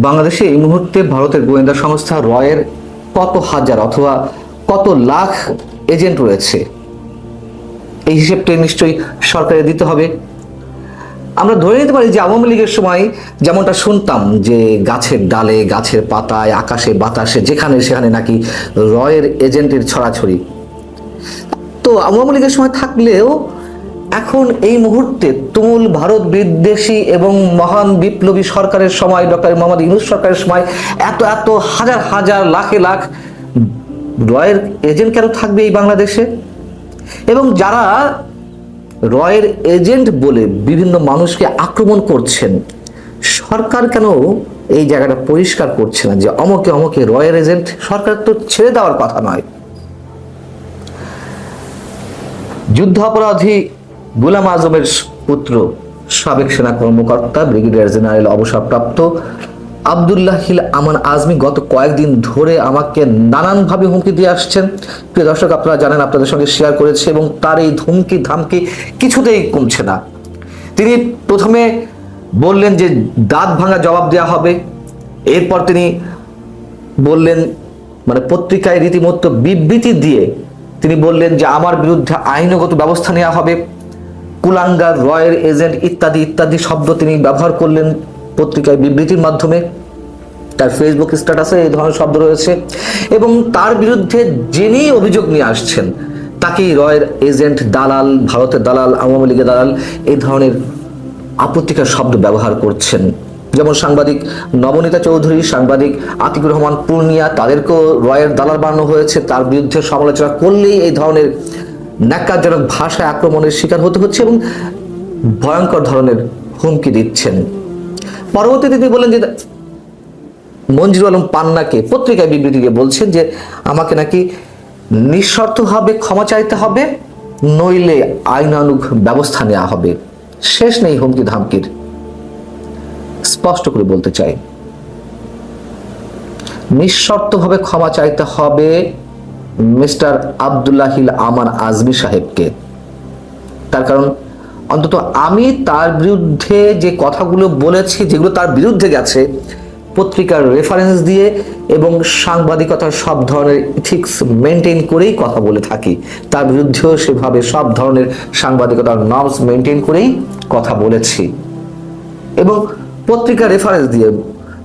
বাংলাদেশে এই মুহূর্তে ভারতের গোয়েন্দা সংস্থা রয়ের কত হাজার অথবা কত লাখ এজেন্ট রয়েছে? এই হিসেবটা নিশ্চয়ই সরকারের দিতে হবে। আমরা ধরে নিতে পারি যে আওয়ামী লীগের সময় যেমনটা শুনতাম যে গাছের ডালে, গাছের পাতায়, আকাশে, বাতাসে, যেখানে সেখানে নাকি রয়ের এজেন্টের ছড়াছড়ি। তো আওয়ামী লীগের সময় থাকলেও এখন এই মুহূর্তে তুমুল ভারত বিদ্বেষী এবং মহান বিপ্লবী সরকারের সময়, ডক্টর মোহাম্মদ ইউনুস সরকারের সময় এত এত হাজার হাজার, লাখে লাখ রয়ের এজেন্ট কেন থাকবে এই বাংলাদেশে? এবং যারা রয়ের এজেন্ট বলে বিভিন্ন মানুষকে আক্রমণ করছেন, সরকার কেন এই জায়গাটা পরিষ্কার করছে না যে অমকে অমকে রয়ের এজেন্ট? সরকার তো ছেড়ে দেওয়ার কথা নয়। যুদ্ধাপরাধী গুলাম আজমের পুত্র সাবেক সেনা কর্মকর্তা, ব্রিগেডিয়ার জেনারেল অবসরপ্রাপ্ত আবদুল্লাহিল আমান আজমি গত কয়েকদিন ধরে আমাকে নানানভাবে হুমকি দিয়ে আসছেন। প্রিয় দর্শক, আপনারা জানেন, আপনাদের সঙ্গে শেয়ার করেছে এবং তার এই ধুমকি, ধামকি কিছুতেই কমছে না। তিনি প্রথমে বললেন যে, দাঁত ভাঙা জবাব দেওয়া হবে। এরপর তিনি বললেন মানে পত্রিকায় রীতিমতো বিবৃতি দিয়ে তিনি বললেন যে, আমার বিরুদ্ধে আইনগত ব্যবস্থা নেওয়া হবে। কুলাঙ্গার রয়ের এজেন্ট ইত্যাদি ইত্যাদি শব্দ তিনি ব্যবহার করলেন পত্রিকায় বিবৃতির মাধ্যমে। তার ফেসবুক স্ট্যাটাসে এই ধরনের শব্দ রয়েছে। এবং তার বিরুদ্ধে যিনি অভিযোগ নিয়ে আসছেন, তাকেই রয়ের এজেন্ট দালাল, ভারতের দালাল, আওয়ামী লীগের দালাল এই ধরনের আপত্তিকর শব্দ ব্যবহার করছেন। যেমন সাংবাদিক নবনীতা চৌধুরী, সাংবাদিক আতিকুর রহমান পূর্ণিয়া, তাদেরকেও রয়ের দালাল বানানো হয়েছে। তার বিরুদ্ধে সমালোচনা করলেই এই ধরনের ন্যাক্কারজনক ভাষায় আক্রমণের শিকার হতে হচ্ছে এবং ভয়ঙ্কর ধরনের হুমকি দিচ্ছেন। পরবর্তীতে তিনি বলেন যে মঞ্জুর আলম পান্নাকে পত্রিকায় বিবৃতি দিয়ে বলছেন যে আমাকে নাকি নিঃশর্তভাবে ক্ষমা চাইতে হবে, নইলে আইনানুগ ব্যবস্থা নেওয়া হবে। শেষ নেই হুমকি ধামকির। স্পষ্ট করে বলতে চাই, নিঃশর্তভাবে ক্ষমা চাইতে হবে মিস্টার আবদুল্লাহিল আমান আজমি সাহেবকে। তার কারণ, অন্তত আমি তার বিরুদ্ধে যে কথাগুলো বলেছি, যেগুলো তার বিরুদ্ধে গেছে, পত্রিকার রেফারেন্স দিয়ে এবং সাংবাদিকতার সব ধরনের ইথিক্স মেনটেন করেই কথা বলে থাকি। তার বিরুদ্ধেও সেভাবে সব ধরনের সাংবাদিকতার নর্মস মেনটেন করেই কথা বলেছি। এবং পত্রিকা রেফারেন্স দিয়ে,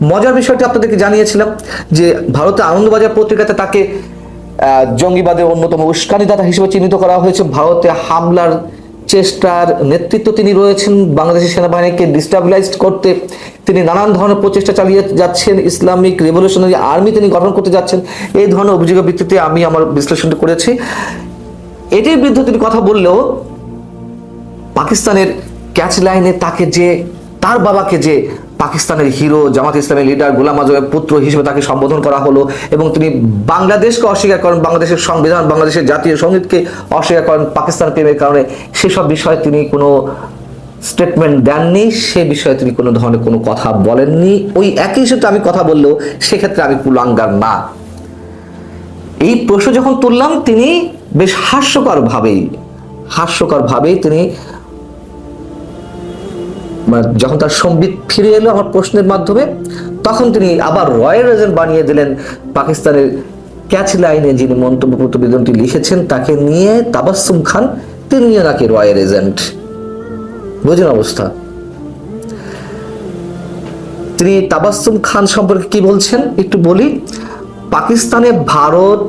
মজার বিষয়টি আপনাদেরকে জানিয়েছিলাম যে ভারতে আনন্দবাজার পত্রিকাতে তাকে জঙ্গিবাদের অন্যতম উস্কানিদাতা হিসেবে চিহ্নিত করা হয়েছে। ভারতে হামলার চেষ্টার নেতৃত্ব তিনি রয়েছেন। বাংলাদেশের সেনাবাহিনীকে ডিস্টাবিলাইজ করতে তিনি নানান ধরনের প্রচেষ্টা চালিয়ে যাচ্ছেন। ইসলামিক রেভলিউশনারি আর্মি তিনি গঠন করতে যাচ্ছেন। এই ধরনের অভিযোগের ভিত্তিতে আমি আমার বিশ্লেষণটি করেছি। এটির বিরুদ্ধে তিনি কথা বললেও পাকিস্তানের ক্যাচ লাইনে তাকে যে, তার বাবাকে যে পাকিস্তানের হিরো, জামাত ইসলামের লিডার গোলাম আজমের পুত্র হিসেবে তাকে সম্বোধন করা হলো এবং তিনি বাংলাদেশকে অস্বীকার করেন, বাংলাদেশের সংবিধান, বাংলাদেশের জাতীয় সঙ্গীতকে অস্বীকার করেন পাকিস্তান প্রেমের কারণে। সেসব বিষয়ে তিনি কোনো স্টেটমেন্ট দেননি, সে বিষয়ে তিনি কোনো ধরনের কোনো কথা বলেননি। ওই একই সাথে আমি কথা বললেও সেক্ষেত্রে আমি কুলাঙ্গার না। এই প্রশ্ন যখন তুললাম, তিনি বেশ হাস্যকর ভাবেই হাস্যকর ভাবেই তিনি যখন তার সম্বিত ফিরে এলো আমার প্রশ্নের মাধ্যমে, তখন তিনি আবার রয়্যাল এজেন্ট বানিয়ে দিলেন পাকিস্তানের ক্যাচ লাইনে যিনি মন্তব্য প্রতিবেদনটি লিখেছেন, তাকে নিয়ে তাবাসুম খান, তিনিও নাকি রয়্যাল এজেন্ট বুঝুন অবস্থা? তিনি তাবাসুম খান সম্পর্কে কি বলছেন? একটু বলি, পাকিস্তানে ভারত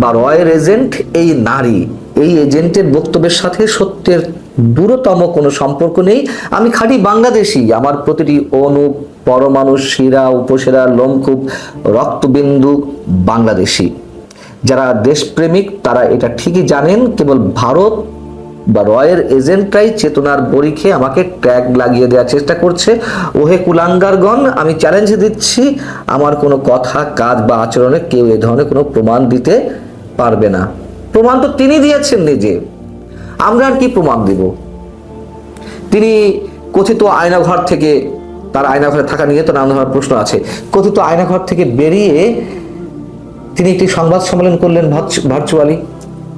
বা রয়ের এজেন্ট এই নারী, এই এজেন্টের বক্তব্যের সাথে সত্যের দূরতম কোনো সম্পর্ক নেই। আমি খাঁটি বাংলাদেশি। আমার প্রতিটি অনু পরমাণু শিরা, উপশিরা লোমকূপ রক্তবিন্দু বাংলাদেশি। যারা দেশপ্রেমিক, তারা এটা ঠিকই জানেন, কেবল ভারত বা রয়ের এজেন্টরাই চেতনার বড়ি খেয়ে আমাকে ট্যাগ লাগিয়ে দেওয়ার চেষ্টা করছে। ওহে কুলাঙ্গারগণ, আমি চ্যালেঞ্জ দিচ্ছি, আমার কোনো কথা, কাজ বা আচরণে কেউ এ ধরনের কোনো প্রমাণ দিতে পারবে না। প্রমাণ তো তিনি দিয়েছেন নিজে। আমরা আর কি প্রমাণ দিব? তিনি কথিত আয়নাঘর থেকে তার আয়নাঘরে থাকা নিয়ে তো নানা ধরনের প্রশ্ন আছে। কথিত আয়নাঘর থেকে বেরিয়ে তিনি একটি সংবাদ সম্মেলন করলেন ভার্চুয়ালি,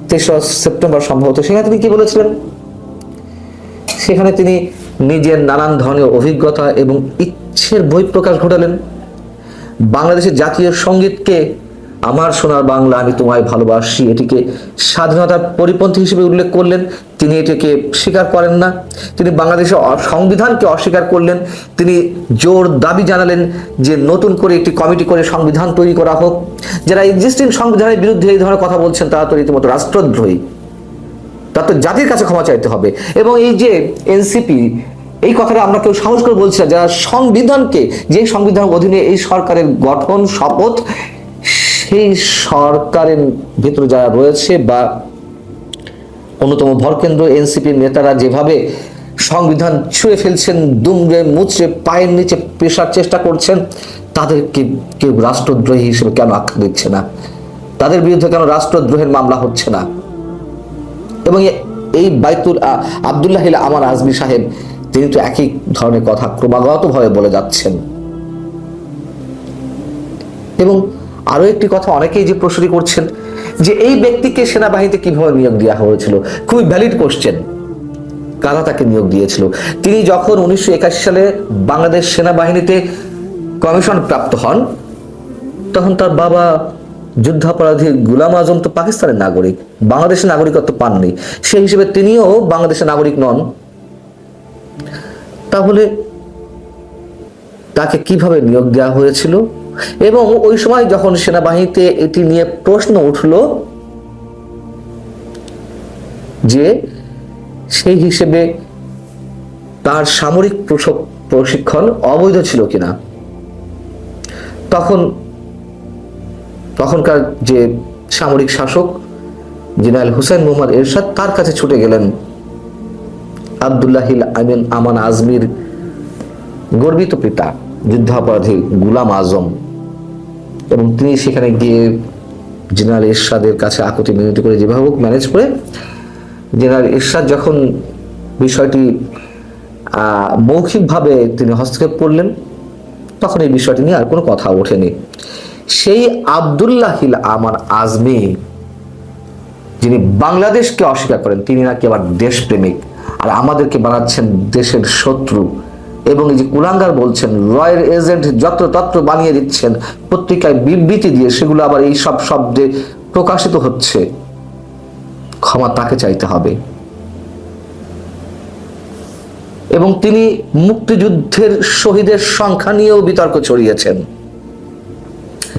তেসরা সেপ্টেম্বর সম্ভবত। সেখানে তিনি কি বলেছিলেন? সেখানে তিনি নিজের নানান ধরনের অভিজ্ঞতা এবং ইচ্ছের বহিঃপ্রকাশ ঘটালেন। বাংলাদেশের জাতীয় সঙ্গীতকে আমার সোনার বাংলা আমি তোমায় ভালোবাসি। এটিকে স্বাধীনতার পরিপন্থী হিসেবে উল্লেখ করলেন। তিনি এটিকে স্বীকার করেন না। তিনি বাংলাদেশের সংবিধানকে অস্বীকার করলেন। তিনি জোর দাবি জানালেন যে নতুন করে একটি কমিটি করে সংবিধান তৈরি করা হোক। যারা এক্সিস্টিং সংবিধানের বিরুদ্ধে এই ধরনের কথা বলছেন, তারা তো রীতিমতো রাষ্ট্রদ্রোহী। তার তো জাতির কাছে ক্ষমা চাইতে হবে। এবং এই যে এনসিপি এই কথাটা আমরা কেউ সাহস করে বলছি যারা সংবিধানকে, যে সংবিধান অধীনে এই সরকারের গঠন, শপথ সেই সরকারের ভিতরে যারা রয়েছে বা অন্যতম ভরকেন্দ্র এনসিপির নেতারা যেভাবে সংবিধান ছুঁড়ে ফেলছেন, দুমড়ে মুচড়ে পায়ের নিচে পেশার চেষ্টা করছেন, তাদেরকে কেউ রাষ্ট্রদ্রোহী হিসেবে কেন আখ্যা দিচ্ছে না? তাদের বিরুদ্ধে কেন রাষ্ট্রদ্রোহের মামলা হচ্ছে না? এবং এই বাইতুল আব্দুল্লাহ আমার আজমি সাহেব, তিনি তো একই ধরনের কথা ক্রমাগতভাবে বলে যাচ্ছেন। এবং আরও একটি কথা অনেকেই যে প্রশ্ন করছেন, যে এই ব্যক্তিকে সেনাবাহিনীতে কীভাবে নিয়োগ দেওয়া হয়েছিল? খুবই ভ্যালিড কোশ্চেন কারা তাকে নিয়োগ দিয়েছিল? তিনি যখন উনিশশো একাশি সালে বাংলাদেশ সেনাবাহিনীতে কমিশন প্রাপ্ত হন, তখন তার বাবা যুদ্ধাপরাধী গুলাম আজম তো পাকিস্তানের নাগরিক, বাংলাদেশের নাগরিকত্ব পাননি। সেই হিসেবে তিনিও বাংলাদেশের নাগরিক নন। তাহলে তাকে কীভাবে নিয়োগ দেওয়া হয়েছিল? এবং ওই সময় যখন সেনাবাহিনীতে এটি নিয়ে প্রশ্ন উঠল যে সেই হিসেবে তার সামরিক প্রশিক্ষণ অবৈধ ছিল কিনা, তখন তখনকার যে সামরিক শাসক জেনারেল হুসেন মোহাম্মদ এরশাদ তার কাছে ছুটে গেলেন আবদুল্লাহিল আমিন আমান আজমির গর্বিত পিতা, যুদ্ধাপরাধী গুলাম আজম। এবং তিনি সেখানে গিয়ে জেনারেল এরশাদের কাছে আকুতি মিনতি করে যেভাবে হোক ম্যানেজ করে জেনারেল এরশাদ যখন বিষয়টি মৌখিকভাবে তিনি হস্তক্ষেপ করলেন, তখন এই বিষয়টি নিয়ে আর কোনো কথা ওঠেনি। সেই আবদুল্লাহিল আমান আজমি, যিনি বাংলাদেশকে অস্বীকার করেন, তিনি নাকি আবার দেশপ্রেমিক, আর আমাদেরকে বানাচ্ছেন দেশের শত্রু। এবং এই যে কুলাঙ্গার বলছেন, রয়ের এজেন্ট যত্র তত্র বানিয়ে দিচ্ছেন, পত্রিকায় বিবৃতি দিয়ে সেগুলো আবার এই সব শব্দে প্রকাশিত হচ্ছে। ক্ষমা তাকে চাইতে হবে। এবং তিনি মুক্তিযুদ্ধের শহীদের সংখ্যা নিয়েও বিতর্ক ছড়িয়েছেন।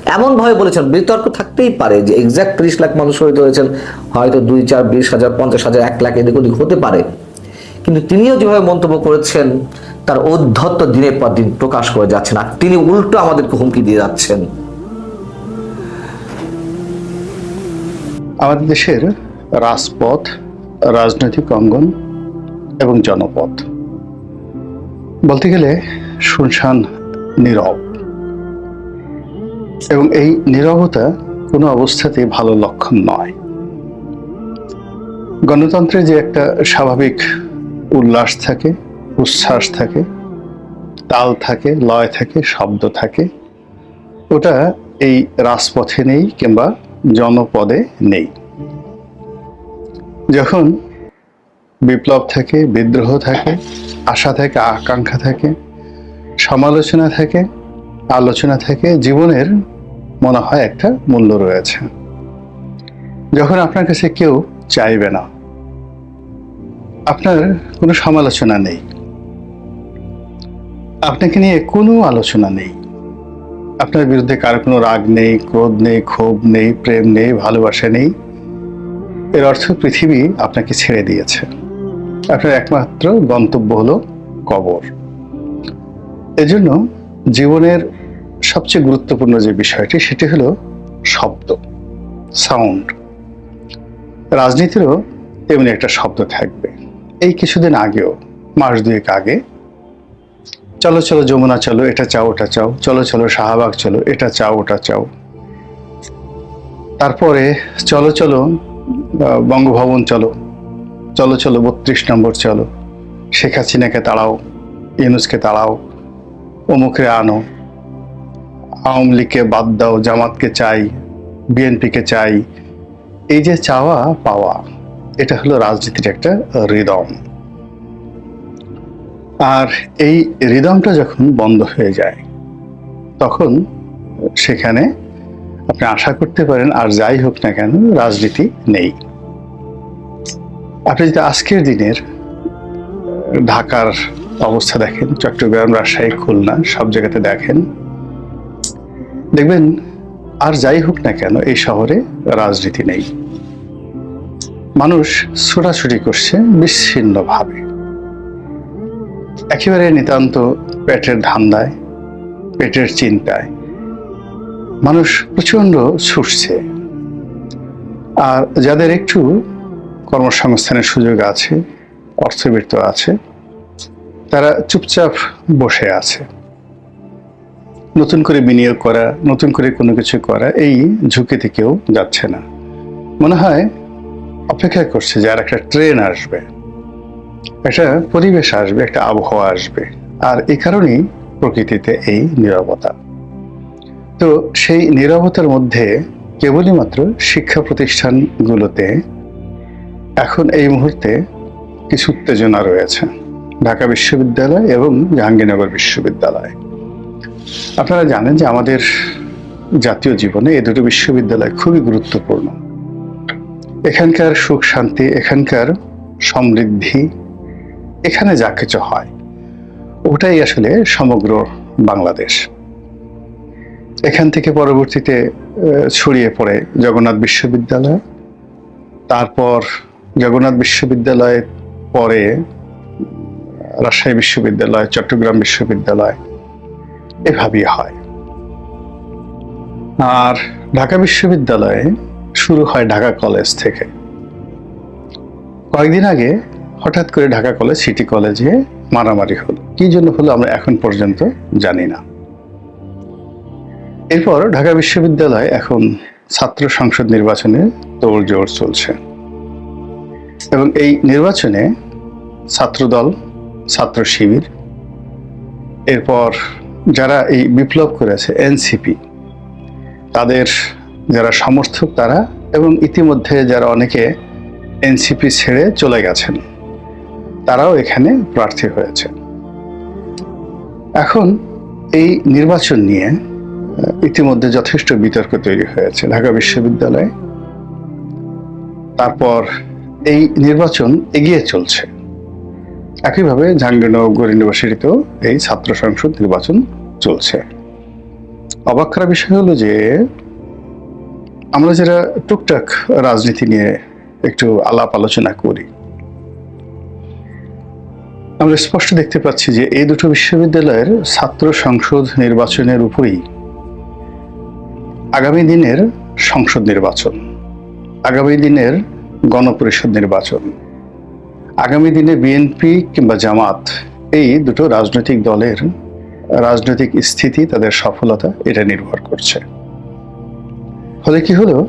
এমন ভাবে বলেছেন, বিতর্ক থাকতেই পারে যে এক্সাক্ট ত্রিশ লাখ মানুষ শহীদ হয়েছেন, হয়তো দুই চার, বিশ হাজার, পঞ্চাশ হাজার, এক লাখ, এদিক ওদিক হতে পারে। কিন্তু তিনিও যেভাবে মন্তব্য করেছেন তার ঔদ্ধত্য দিনের পর দিন প্রকাশ করে যাচ্ছেন আর তিনি উল্টো আমাদেরকে হুমকি দিয়ে যাচ্ছেন। আমাদের দেশের রাজপথ, রাজনৈতিক অঙ্গন এবং জনপথ। বলতে গেলে শুনশান নীরব। এবং এই নীরবতা কোনো অবস্থাতে ভালো লক্ষণ নয়। গণতন্ত্রে যে একটা স্বাভাবিক উল্লাস থাকে উচ্ছ্বাস থাকে, তাল থাকে, লয় থাকে, শব্দ থাকে। ওটা এই রাজপথে নেই কিংবা জনপদে নেই। যখন বিপ্লব থাকে, বিদ্রোহ থাকে, আশা থাকে, আকাঙ্ক্ষা থাকে, সমালোচনা থাকে, আলোচনা থাকে, জীবনের মনে হয় একটা মূল্য রয়েছে। যখন আপনার কাছে কেউ চাইবে না, আপনার কোনো সমালোচনা নেই আপনাকে নিয়ে কোনো আলোচনা নেই। আপনার বিরুদ্ধে কারও কোনো রাগ নেই, ক্রোধ নেই, ক্ষোভ নেই, প্রেম নেই, ভালোবাসা নেই। এর অর্থ পৃথিবী আপনাকে ছেড়ে দিয়েছে। আপনার একমাত্র গন্তব্য হলো কবর। এজন্য জীবনের সবচেয়ে গুরুত্বপূর্ণ যে বিষয়টি, সেটি হলো শব্দ, সাউন্ড। রাজনীতিরও তেমনি একটা শব্দ থাকবে। এই কিছুদিন আগেও, মাস দুয়েক আগে চলো চলো, যমুনা চলো, এটা চাও, ওটা চাও। চলো চলো, শাহবাগ চলো, এটা চাও, ওটা চাও। তারপরে চলো চলো বঙ্গভবন চলো। চলো চলো, বত্রিশ নম্বর চলো। শেখ হাসিনাকে তাড়াও, ইউনুসকে তাড়াও, অমুকরে আনো। আওয়ামী লীগকে বাদ দাও, জামাতকে চাই, বিএনপিকে চাই। এই যে চাওয়া, পাওয়া, এটা হলো রাজনীতির একটা হৃদম আর এই রিদমটা যখন বন্ধ হয়ে যায়, তখন সেখানে আপনি আশা করতে পারেন, আর যাই হোক না কেন, রাজনীতি নেই। আপনি যদি আজকের দিনের ঢাকার অবস্থা দেখেন, চট্টগ্রাম, রাজশাহী, খুলনা, সব জায়গাতে দেখেন, দেখবেন আর যাই হোক না কেন, এই শহরে রাজনীতি নেই। মানুষ ছোটাছুটি করছে বিচ্ছিন্নভাবে একেবারে নিতান্ত পেটের ধান্দায়, পেটের চিন্তায়। মানুষ প্রচণ্ড ছুটছে। আর যাদের একটু কর্মসংস্থানের সুযোগ আছে, অর্থবৃত্ত আছে, তারা চুপচাপ বসে আছে। নতুন করে বিনিয়োগ করা, নতুন করে কোনো কিছু করা, এই ঝুঁকিতে কেউ যাচ্ছে না। মনে হয় অপেক্ষা করছে যে আর একটা ট্রেন আসবে। একটা পরিবেশ আসবে, একটা আবহাওয়া আসবে। আর এ কারণেই প্রকৃতিতে এই নীরবতা। তো সেই নীরবতার মধ্যে কেবলই মাত্র শিক্ষা প্রতিষ্ঠানগুলোতে এখন এই মুহূর্তে কিছু উত্তেজনা রয়েছে। ঢাকা বিশ্ববিদ্যালয় এবং জাহাঙ্গীরনগর বিশ্ববিদ্যালয়। আপনারা জানেন যে আমাদের জাতীয় জীবনে এই দুটো বিশ্ববিদ্যালয় খুবই গুরুত্বপূর্ণ। এখানকার সুখ শান্তি, এখানকার সমৃদ্ধি এখানে যা কিছু হয়, ওটাই আসলে সমগ্র বাংলাদেশ। এখান থেকে পরবর্তীতে ছড়িয়ে পড়ে জগন্নাথ বিশ্ববিদ্যালয়। তারপর জগন্নাথ বিশ্ববিদ্যালয় পরে, রাজশাহী বিশ্ববিদ্যালয়, চট্টগ্রাম বিশ্ববিদ্যালয়, এভাবেই হয়। আর ঢাকা বিশ্ববিদ্যালয়ে শুরু হয় ঢাকা কলেজ থেকে। কয়েকদিন আগে হঠাৎ করে ঢাকা কলেজ, সিটি কলেজে মারামারি হলো। কি জন্য হলো আমরা এখন পর্যন্ত জানি না। এরপর ঢাকা বিশ্ববিদ্যালয় এখন ছাত্র সংসদ নির্বাচনে তোড়জোড় চলছে। এবং এই নির্বাচনে ছাত্রদল, ছাত্র শিবির, এরপর যারা এই বিপ্লব করেছে এনসিপি, তাদের যারা সমর্থক তারা এবং ইতিমধ্যে যারা অনেকে এনসিপি ছেড়ে চলে গেছেন। তারাও এখানে প্রার্থী হয়েছে। এখন এই নির্বাচন নিয়ে ইতিমধ্যে যথেষ্ট বিতর্ক তৈরি হয়েছে ঢাকা বিশ্ববিদ্যালয়ে। তারপর এই নির্বাচন এগিয়ে চলছে। একইভাবে জাহাঙ্গীরনগর ইউনিভার্সিটিতেও এই ছাত্র সংসদ নির্বাচন চলছে। অবাক করা বিষয় হলো যে, আমরা যারা টুকটাক রাজনীতি নিয়ে একটু আলাপ আলোচনা করি আমরা স্পষ্ট দেখতে পাচ্ছি যে এই দুটো বিশ্ববিদ্যালয়ের ছাত্র সংসদ নির্বাচনের উপরই আগামী দিনের সংসদ নির্বাচন, আগামী দিনের গণপরিষদ নির্বাচন, আগামী দিনে বিএনপি কিংবা জামাত, এই দুটো রাজনৈতিক দলের রাজনৈতিক স্থিতি, তাদের সফলতা, এটা নির্ভর করছে। ফলে কি হলো?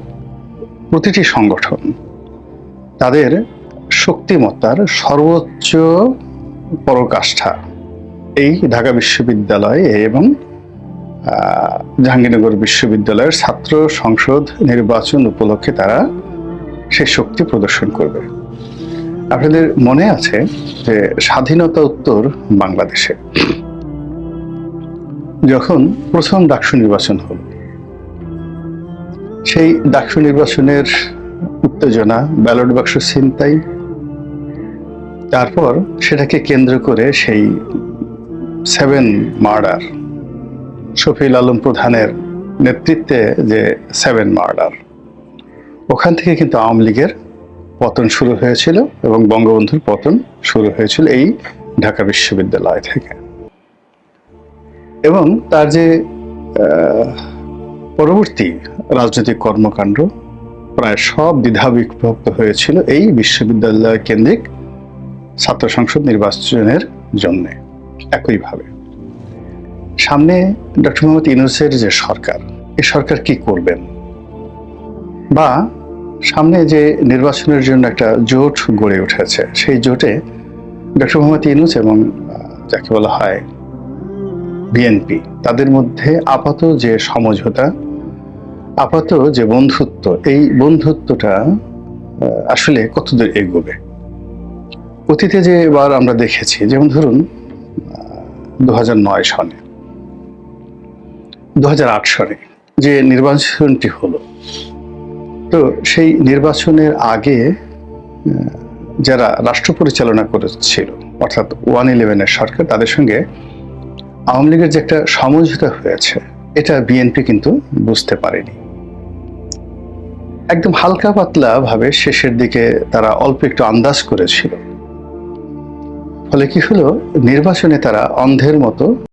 প্রতিটি সংগঠন তাদের শক্তিমত্তার সর্বোচ্চ পরকাষ্ঠা। এই ঢাকা বিশ্ববিদ্যালয় এবং জাহাঙ্গীরনগর বিশ্ববিদ্যালয়ের ছাত্র সংসদ নির্বাচন উপলক্ষে তারা সেই শক্তি প্রদর্শন করবে। আপনাদের মনে আছে যে স্বাধীনতা উত্তর বাংলাদেশে। যখন প্রথম ডাকসু নির্বাচন হল, সেই ডাকসু নির্বাচনের উত্তেজনা, ব্যালট বাক্স ছিনতাই তারপর সেটাকে কেন্দ্র করে সেই সেভেন মার্ডার শফিল আলম প্রধানের নেতৃত্বে যে সেভেন মার্ডার, ওখান থেকে কিন্তু আওয়ামী লীগের পতন শুরু হয়েছিল এবং বঙ্গবন্ধুর পতন শুরু হয়েছিল এই ঢাকা বিশ্ববিদ্যালয় থেকে। এবং তার যে পরবর্তী রাজনৈতিক কর্মকাণ্ড, প্রায় সব দ্বিধা বিভক্ত হয়েছিল এই বিশ্ববিদ্যালয় কেন্দ্রিক ছাত্র সংসদ নির্বাচনের জন্য, একইভাবে। সামনে ডক্টর মোহাম্মদ ইউনুসের যে সরকার, এ সরকার কি করবেন? বা সামনে যে নির্বাচনের জন্য একটা জোট গড়ে উঠেছে, সেই জোটে ডক্টর মোহাম্মদ ইউনুস এবং যাকে বলা হয় বিএনপি, তাদের মধ্যে আপাত যে সমঝোতা, আপাত যে বন্ধুত্ব, এই বন্ধুত্বটা আসলে কতদূর এগোবে? অতীতে যে এবার আমরা দেখেছি, যেমন ধরুন দু নয় সনে দু হাজার আট সনে যে নির্বাচনটি হলো, তো সেই নির্বাচনের আগে যারা রাষ্ট্র পরিচালনা করেছিল, অর্থাৎ ওয়ান ইলেভেনের সরকার, তাদের সঙ্গে আওয়ামী লীগের যে একটা সমঝোতা হয়েছে, এটা বিএনপি কিন্তু বুঝতে পারেনি। একদম হালকা পাতলা ভাবে শেষের দিকে তারা অল্প একটু আন্দাজ করেছিল। ফলে কি হলো? নির্বাচনে তারা অন্ধের মতো